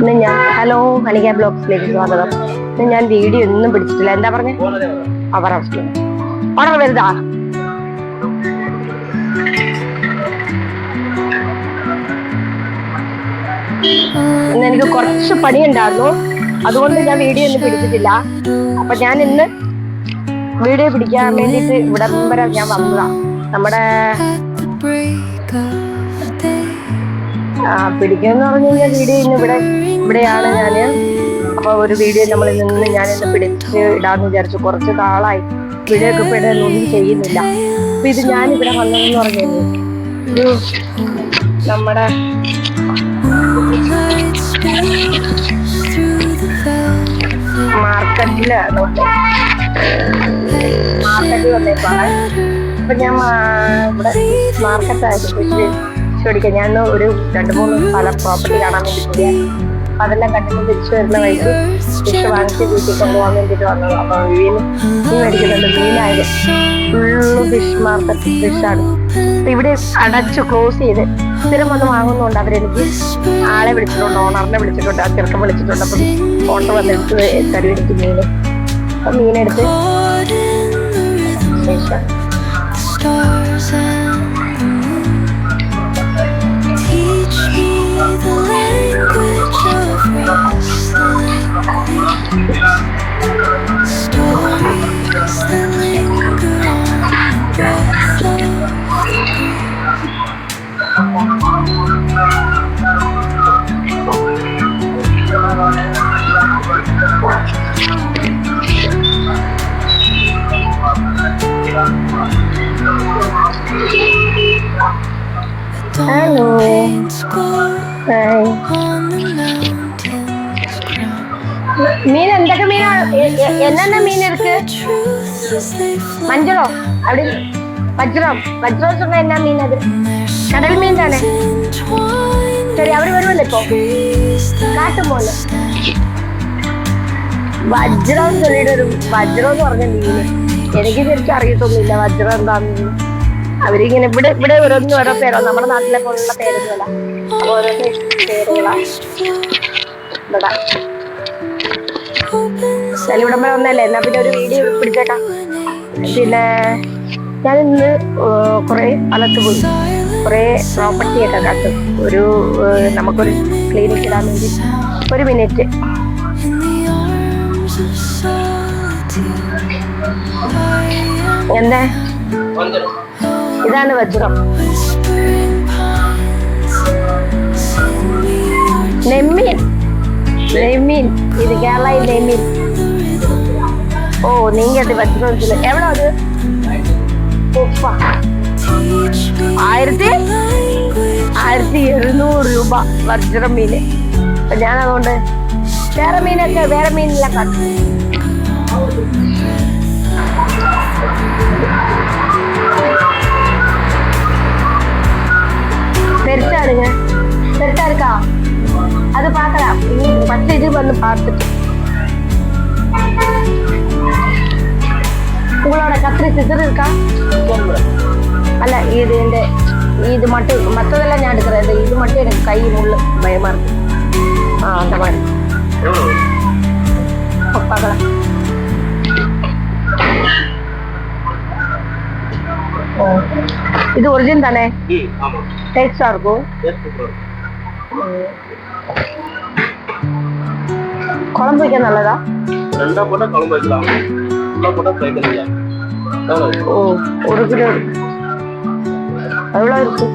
ഇന്ന് ഞാൻ ഹലോ ഹണിക ബ്ലോഗ്സിലേക്ക് സ്വാഗതം. ഇന്ന് ഞാൻ വീഡിയോ ഒന്നും പിടിച്ചിട്ടില്ല. എന്താ പറഞ്ഞ? അവർ അവസ്ഥ ഓർഡർ വരുതാ ഇന്ന് എനിക്ക് കുറച്ച് പണിയുണ്ടായിരുന്നു. അതുകൊണ്ട് ഞാൻ വീഡിയോ ഒന്നും പിടിച്ചിട്ടില്ല. അപ്പൊ ഞാൻ ഇന്ന് വീഡിയോ പിടിക്കാൻ വേണ്ടിയിട്ട് ഇവിടെ ഞാൻ വന്നതാ. നമ്മുടെ പിടിക്കുമെന്ന് പറഞ്ഞു കഴിഞ്ഞാൽ വീഡിയോ ഇന്ന് ഇവിടെ ഇവിടെയാണ് ഞാൻ അപ്പോൾ ഒരു വീഡിയോ നമ്മളിൽ നിന്ന് ഞാൻ ഇന്ന് പിടിച്ച് ഇടാന്ന് വിചാരിച്ചു. കുറച്ച് നാളായി വീഡിയോ ഒക്കെ ഇടാനൊന്നും ചെയ്യുന്നില്ല. അപ്പൊ ഇത് ഞാൻ ഇവിടെ വന്നതെന്ന് പറഞ്ഞു ഒരു നമ്മുടെ മാർക്കറ്റിൽ മാർക്കറ്റിൽ വന്നേക്കാണ് അപ്പൊ ഞാൻ ഇവിടെ മാർക്കറ്റായിട്ട് ഫിഷ് പിടിക്കാൻ ഞാൻ ഒരു രണ്ട് മൂന്ന് സ്ഥലം പ്രോപ്പർട്ടി കാണാൻ വേണ്ടി പോയായിരുന്നു അപ്പൊ അതെല്ലാം കണ്ടിട്ട് തിരിച്ചു വരുന്ന വഴിക്ക് ഫിഷ് വാങ്ങിച്ച് വീട്ടിൽ കൊണ്ടുപോകാൻ വേണ്ടിട്ട് വന്നത്. അപ്പൊ മീൻ മീൻ മേടിക്കുന്നുണ്ട്. മീനായത് ഫുള്ള് ഫിഷ് മാർക്കറ്റ് ഫിഷാണ് അപ്പൊ ഇവിടെ അടച്ചു ക്ലോസ് ചെയ്ത് സ്ഥിരം വന്ന് വാങ്ങുന്നുണ്ട് അവരെനിക്ക് ആളെ വിളിച്ചിട്ടുണ്ട് ഓണറിനെ വിളിച്ചിട്ടുണ്ട് ആ ചെറുക്കം വിളിച്ചിട്ടുണ്ട്. അപ്പം ഫോട്ടോ വന്നെടുത്ത് തരും എനിക്ക് മീൻ അപ്പൊ മീനെടുത്ത് ശേഷം. Hello. മീൻ എന്തൊക്കെ മീനാണ് എന്നെ മീൻ എടുക്ക്? മഞ്ചറോ അവിടെ വജ്രം വജ്രം എന്ന് എന്നാ മീൻ അത്? കടൽ മീൻ തന്നെ. ശരി അവർ വരുമല്ലോ ഇപ്പൊ. കാട്ടും പോലെ വജ്രം എന്ന് വജ്രം എന്ന് പറഞ്ഞ മീന്. എനിക്ക് ശരിക്കും അറിയത്തൊന്നുമില്ല വജ്രം എന്താണെന്ന് അവരിങ്ങനെ ഇവിടെ ഇവിടെ ഓരോന്നും ഓരോ പേരോ നമ്മുടെ നാട്ടിലെ പോലുള്ള പേരുകളാ. ഇവിടെ opens വരെ വന്നല്ലേ എന്നാ പിന്നെ ഒരു വീഡിയോ പിടിച്ചേക്കാം. പിന്നെ ഞാൻ ഇന്ന് കുറെ സ്ഥലത്ത് പോയി. കുറെ പ്രോപ്പർട്ടി ഒക്കെ കണ്ടു. ഒരു നമുക്കൊരു ക്ലിനിക് ഇടാൻ വേണ്ടി. ഒരു മിനിറ്റ്. എന്താ? ഇതാണ് വജ്രം. നെമ്മീൻ നെമ്മീൻ ഇത് കേരളയിൽ നെമ്മീൻ ഓ നീങ്ക അത് വജ്രം എവിടെ അത്? ആയിരത്തി ആയിരത്തി എഴുന്നൂറ് രൂപ വജ്രം മീന് അപ്പൊ ഞാൻ അതുകൊണ്ട് വേറെ മീനൊക്കെ വേറെ മീനില്ല. കണ്ടു பார்த்துட்டு. உங்களோட கத்திரி சிதறு இருக்கா? அல்ல இது இந்த இது மட்டும் மற்றதெல்லாம் ഞാൻ எடுக்கிறது இது மட்டும் எனக்கு கை முள்ளு பயமா இருக்கு. ஆ அந்த மாதிரி. பார்க்கலாம் இது ஒரிஜின் தானே? டேஸ்டா இருக்கும். குழம்பு வைக்க நல்லதா ரெண்டாக போட்டால் குழம்பு வைக்கலாம் ஃபுல்லாக போட்டால் ஃப்ரை பண்ணிக்கலாம் எவ்வளோ ஓ ஒரு கிலோ இருக்கு எவ்வளோ இருக்கு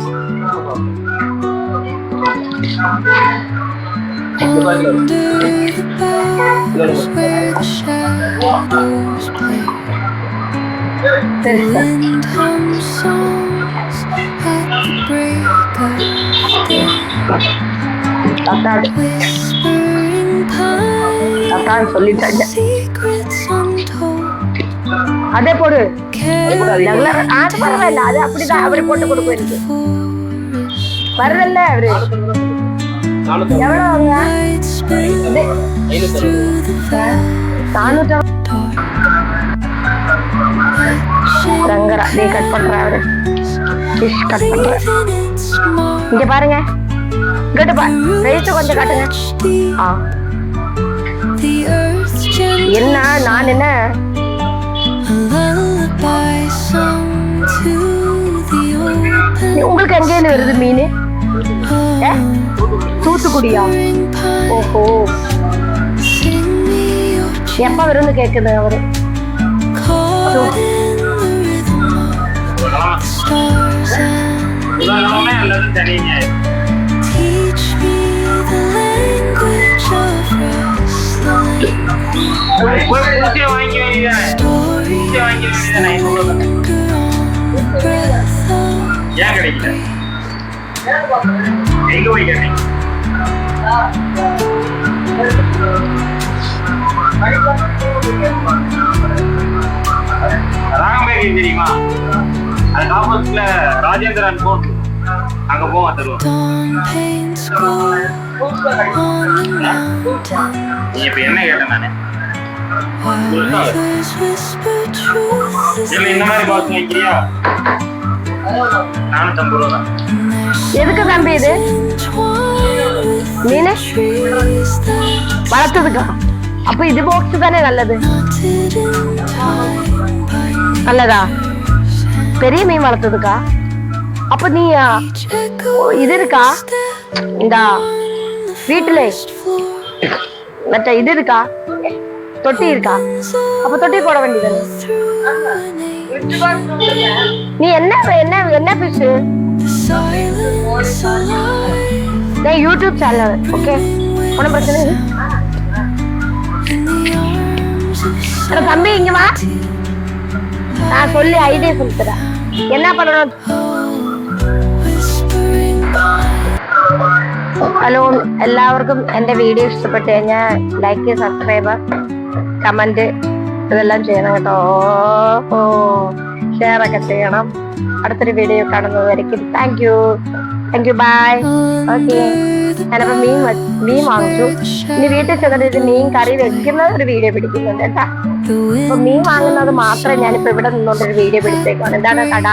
Under the அதே போடு. பரவாயில்ல. அது அப்படிதான். அப்படி போட்டு கொடுக்கும் எனக்கு ரங்கரா நீ கட் பண்ற அவரு. ஃபிஷ் கட் பண்ற. இங்க பாருங்க. கட்டுப்பா ரைஸ் கொஞ்சம் கட்டுங்க. ஆ. என்ன நான் என்ன? உங்களுக்கு எங்கேயிருந்து வருது மீன்? தூத்துக்குடியா? ஓஹோ. எப்ப வரும்னு கேக்குது அவரு? தனிங்க ஏன் கிடைக்கல எங்க போய் கேட்டீங்க ராகம்பேரி தெரியுமா அது காம்பஸ்ல ராஜேந்திரன் போன் அங்க போவா தருவோம் நீ இப்ப என்ன கேட்டேன் நானு இல்ல இந்த மாதிரி பாக்ஸ் வைக்கிறியா நானூத்தம்பது ரூபா எதுக்கு தம்பி இது? entwined மீன் வளர்த்ததுக்கா? அப்ப இது பாக்ஸ் தானே நல்லது. நல்லதா? பெரிய மீன் வளர்த்ததுக்கா? அப்ப நீ இது இருக்கா? இந்த வீட்டுல. மற்ற இது இருக்கா? தொட்டி இருக்கா அப்ப தொட்டி போட வேண்டியது through an age நீ என்ன என்ன என்ன ஃபிஷ் the silence alive நான் யூடியூப் சேனல் ஓகே ஒன்றும் பிரச்சனை இல்லை in the arms of அட தம்பி இங்க வா நான் சொல்லி ஐடியா சொல்லி தரேன் என்ன பண்ணணும் whispering ഹലോ എല്ലാവർക്കും എൻ്റെ വീഡിയോ ഇഷ്ടപ്പെട്ട് കഴിഞ്ഞാൽ ലൈക്ക് സബ്സ്ക്രൈബ് കമന്റ് ഇതെല്ലാം ചെയ്യണം കേട്ടോ. ഓ ഷെയർ ഒക്കെ ചെയ്യണം. അടുത്തൊരു വീഡിയോ കാണുന്നത് thank you thank you bye okay ഞാനപ്പോൾ മീൻ മീൻ വാങ്ങിച്ചു. ഇനി വീട്ടിൽ ചെന്നിട്ട് മീൻ കറി വെക്കുന്ന ഒരു വീഡിയോ പിടിക്കുന്നുണ്ട് കേട്ടാ. അപ്പൊ മീൻ വാങ്ങുന്നത് മാത്രമേ ഞാനിപ്പോ ഇവിടെ നിന്നുകൊണ്ട് ഒരു വീഡിയോ പിടിച്ചേക്കാണ് എന്താണ് കട.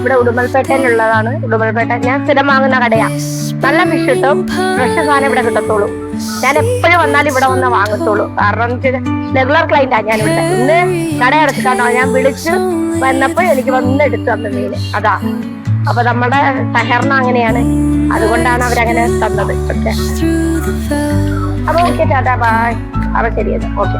ഇവിടെ ഉടുമൽപേട്ടയിലുള്ളതാണ് ഉടുമൽപേട്ട ഞാൻ സ്ഥിരം വാങ്ങുന്ന കടയാ. നല്ല ഫിഷ് കിട്ടും. ഫ്രഷ് സാധനം ഇവിടെ കിട്ടത്തുള്ളൂ. ഞാൻ എപ്പോഴും വന്നാലും ഇവിടെ വന്ന് വാങ്ങത്തുള്ളൂ. കാരണം റെഗുലർ ക്ലൈന്റാ ഞാൻ ഇവിടെ ഇന്ന് കട അടച്ചിട്ടാണോ ഞാൻ വിളിച്ച് വന്നപ്പോൾ എനിക്ക് വന്ന് എടുത്തു തന്ന മീന് അതാ. അപ്പൊ നമ്മുടെ സഹരണം അങ്ങനെയാണ്. അതുകൊണ്ടാണ് അവരങ്ങനെ തന്നത്. ഓക്കെ. അപ്പൊ ഓക്കെ ടാറ്റാ ബായ് അപ്പൊ ശരിയത് ഓക്കെ.